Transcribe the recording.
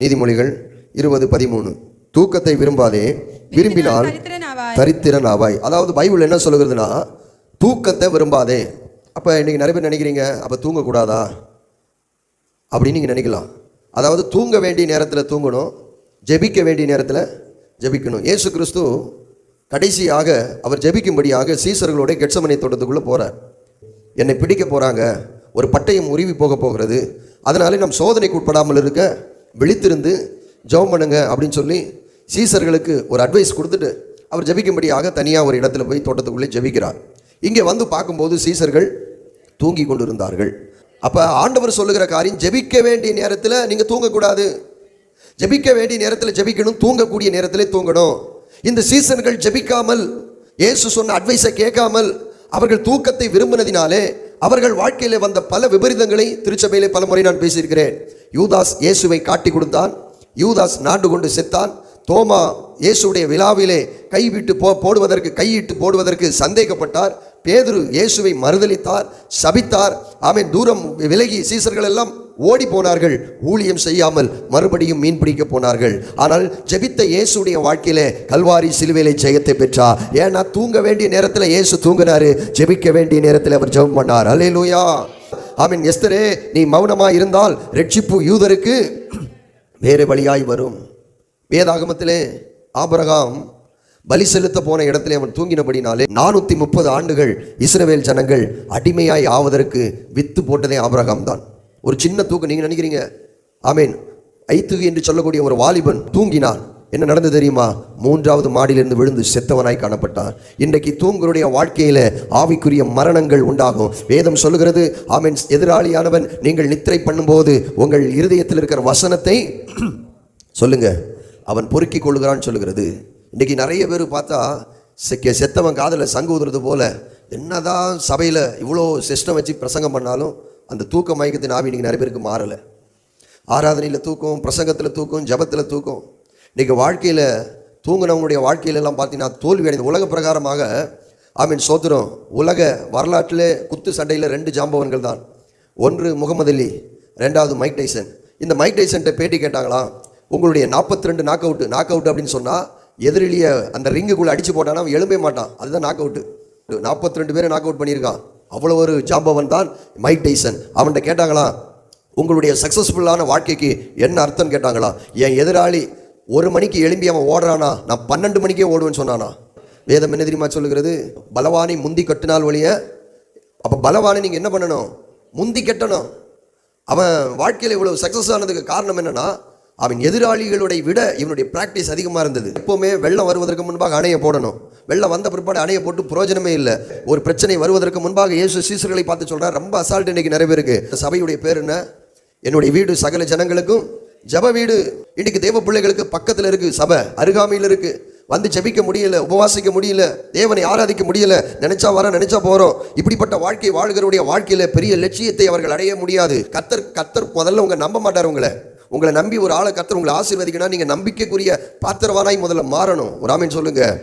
நீதிமொழிகள் இருபது பதிமூணு. தூக்கத்தை விரும்பாதே விரும்பினால். தரித்திரன் ஆவாய் அதாவது பைபிள் என்ன சொல்லுகிறதுனா தூக்கத்தை விரும்பாதே. அப்போ இன்னைக்கு நிறைய பேர் நினைக்கிறீங்க அப்போ தூங்கக்கூடாதா? அப்படின்னு நீங்கள் நினைக்கலாம். அதாவது தூங்க வேண்டிய நேரத்தில் தூங்கணும் ஜெபிக்க வேண்டிய நேரத்தில் ஜெபிக்கணும். இயேசு கிறிஸ்து கடைசியாக அவர் ஜெபிக்கும்படியாக சீசர்களோட கெட்சமனை தோட்டத்துக்குள்ளே போகிறார் என்னை பிடிக்க போகிறாங்க ஒரு பட்டயம் உருவி போக போகிறது. அதனால நம் சோதனைக்கு உட்படாமல் இருக்க விழித்திருந்து ஜெபம் பண்ணுங்க அப்படின்னு சொல்லி சீசர்களுக்கு ஒரு அட்வைஸ் கொடுத்துட்டு அவர் ஜபிக்கும்படியாக தனியாக ஒரு இடத்துல போய் தோட்டத்துக்குள்ளே ஜெபிக்கிறார். இங்கே வந்து பார்க்கும்போது சீசர்கள் தூங்கி கொண்டிருந்தார்கள். அப்போ ஆண்டவர் சொல்லுகிற காரியம் ஜெபிக்க வேண்டிய நேரத்தில் நீங்கள் தூங்கக்கூடாது. ஜெபிக்க வேண்டிய நேரத்தில் ஜெபிக்கணும் தூங்கக்கூடிய நேரத்திலே தூங்கணும். இந்த சீசன்கள் ஜெபிக்காமல் இயேசு சொன்ன அட்வைஸை கேட்காமல் அவர்கள் தூக்கத்தை விரும்பினதினாலே அவர்கள் வாழ்க்கையிலே வந்த பல விபரீதங்களை திருச்சபையிலே பல முறை நான் பேசியிருக்கிறேன். யூதாஸ் இயேசுவை காட்டி கொடுத்தான். யூதாஸ் நாண்டு கொண்டு செத்தான். தோமா இயேசுடைய விழாவிலே கைவிட்டு போ போடுவதற்கு கையிட்டு போடுவதற்கு சந்தேகப்பட்டார். பேதுரு இயேசுவை மறுதளித்தார் சபித்தார். ஆமென். தூரம் விலகி சீசர்கள் எல்லாம் ஓடி போனார்கள். ஊழியம் செய்யாமல் மறுபடியும் மீன் பிடிக்க போனார்கள். ஆனால் ஜெபித்த இயேசுடைய வாழ்க்கையிலே கல்வாரி சிலுவையிலே ஜெயத்தை பெற்றார். ஏன்னா தூங்க வேண்டிய நேரத்தில் இயேசு தூங்கினாரு. ஜெபிக்க வேண்டிய நேரத்தில் அவர் ஜெபம் பண்ணார். அலே லூயா ஆமீன். எஸ்தரே நீ மௌனமா இருந்தால் ரட்சிப்பு யூதருக்கு வேறு வழியாய் வரும். வேதாகமத்திலே ஆபரகாம் பலி செலுத்த போன இடத்துல அவன் தூங்கினபடினாலே நானூற்றி முப்பது ஆண்டுகள் இஸ்ரவேல் ஜனங்கள் அடிமையாய் ஆவதற்கு வித்து போட்டதே ஆபரகாம் தான். ஒரு சின்ன தூக்கம் நீங்கள் நினைக்கிறீங்க? ஆமேன். ஐத்துகு என்று சொல்லக்கூடிய ஒரு வாலிபன் தூங்கினான். என்ன நடந்தது தெரியுமா? மூன்றாவது மாடியிலிருந்து விழுந்து செத்தவனாய் காணப்பட்டான். இன்றைக்கு தூங்குருடைய வாழ்க்கையில ஆவிக்குரிய மரணங்கள் உண்டாகும். வேதம் சொல்லுகிறது ஆமீன்ஸ் எதிராளியானவன் நீங்கள் நித்திரை பண்ணும்போது உங்கள் இருதயத்தில் இருக்கிற வசனத்தை சொல்லுங்க. அவன் பொறுக்கி கொள்ளுகிறான்னு சொல்லுகிறது. இன்னைக்கு நிறைய பேர் பார்த்தா செக்க செத்தவன் காதில் சங்கு ஊதுறது போல என்னதான் சபையில் இவ்வளோ சிஸ்டம் வச்சு பிரசங்கம் பண்ணாலும் அந்த தூக்க மயக்கத்தின் ஆவி இன்னைக்கு நிறைய பேருக்கு மாறலை. ஆராதனையில் தூக்கம் பிரசங்கத்தில் தூக்கம் ஜபத்தில் தூக்கம். இன்றைக்கி வாழ்க்கையில் தூங்கினவங்களுடைய வாழ்க்கையிலெல்லாம் பார்த்தீங்கன்னா தோல்வி அடைந்த உலக பிரகாரமாக ஆமீன் சோதரம் உலக வரலாற்றிலே குத்து சண்டையில் ரெண்டு ஜாம்பவன்கள் தான். ஒன்று முகமது அலி ரெண்டாவது மைக் டைசன். இந்த மைக் டைசன்கிட்ட பேட்டி கேட்டாங்களாம் உங்களுடைய நாற்பத்தி ரெண்டு நாக் அவுட்டு நாக் அவுட் அப்படின்னு சொன்னால் எதிரிலிய அந்த ரிங்குக்குள்ளே அடித்து போட்டானா? அவன் எழும்பே மாட்டான். அதுதான் நாக் அவுட்டு நாற்பத்தி ரெண்டு பேரை நாக் அவுட் பண்ணியிருக்கான். அவ்வளோ ஒரு ஜாம்பவன் தான் மைக் டைசன். அவன்கிட்ட கேட்டாங்களா உங்களுடைய சக்ஸஸ்ஃபுல்லான வாழ்க்கைக்கு என்ன அர்த்தம் கேட்டாங்களா என் எதிராளி ஒரு மணிக்கு எழும்பி அவன் ஓடுறானா நான் பன்னெண்டு மணிக்கே ஓடுவேன்னு சொன்னானா? வேதம் என்ன தெரியுமா சொல்லுகிறது? பலவானை முந்தி கட்டினால் ஒழிய அப்போ பலவானை நீங்கள் என்ன பண்ணணும்? முந்தி கட்டணும். அவன் வாழ்க்கையில் இவ்வளோ சக்ஸஸ் ஆனதுக்கு காரணம் என்னென்னா அவன் எதிராளிகளுடைய விட இவனுடைய ப்ராக்டிஸ் அதிகமாக இருந்தது. எப்போவுமே வெள்ளம் வருவதற்கு முன்பாக அணையை போடணும். வெள்ளம் வந்த பிற்பாடு அணையை போட்டு பிரயோஜனமே இல்லை. ஒரு பிரச்சனை வருவதற்கு முன்பாக இயேசு சீசர்களை பார்த்து சொல்கிறார் ரொம்ப அசால்ட் இன்னைக்கு நிறைய பேருக்கு. இந்த சபையுடைய பேர் என்ன? என்னுடைய வீடு சகல ஜனங்களுக்கும் ஜப வீடு இன்னைக்கு தேவ பிள்ளைகளுக்கு பக்கத்தில் இருக்கு சபை. அருகாமையில் இருக்கு. வந்து ஜெபிக்க முடியல உபவாசிக்க முடியல தேவனை ஆராதிக்க முடியல நினைச்சா வர நினைச்சா போறோம். இப்படிப்பட்ட வாழ்க்கை வாழ்கிறவருடைய வாழ்க்கையில பெரிய லட்சியத்தை அவர்கள் அடைய முடியாது. கத்தர் கத்தர் முதல்ல உங்க நம்ப மாட்டார் உங்களை. உங்களை நம்பி ஒரு ஆளை கத்தர் உங்களை ஆசீர்வதிக்கணும் நீங்க நம்பிக்கைக்குரிய பாத்திரவானாய் முதல்ல மாறணும். ஒரு ஆமீன் சொல்லுங்க.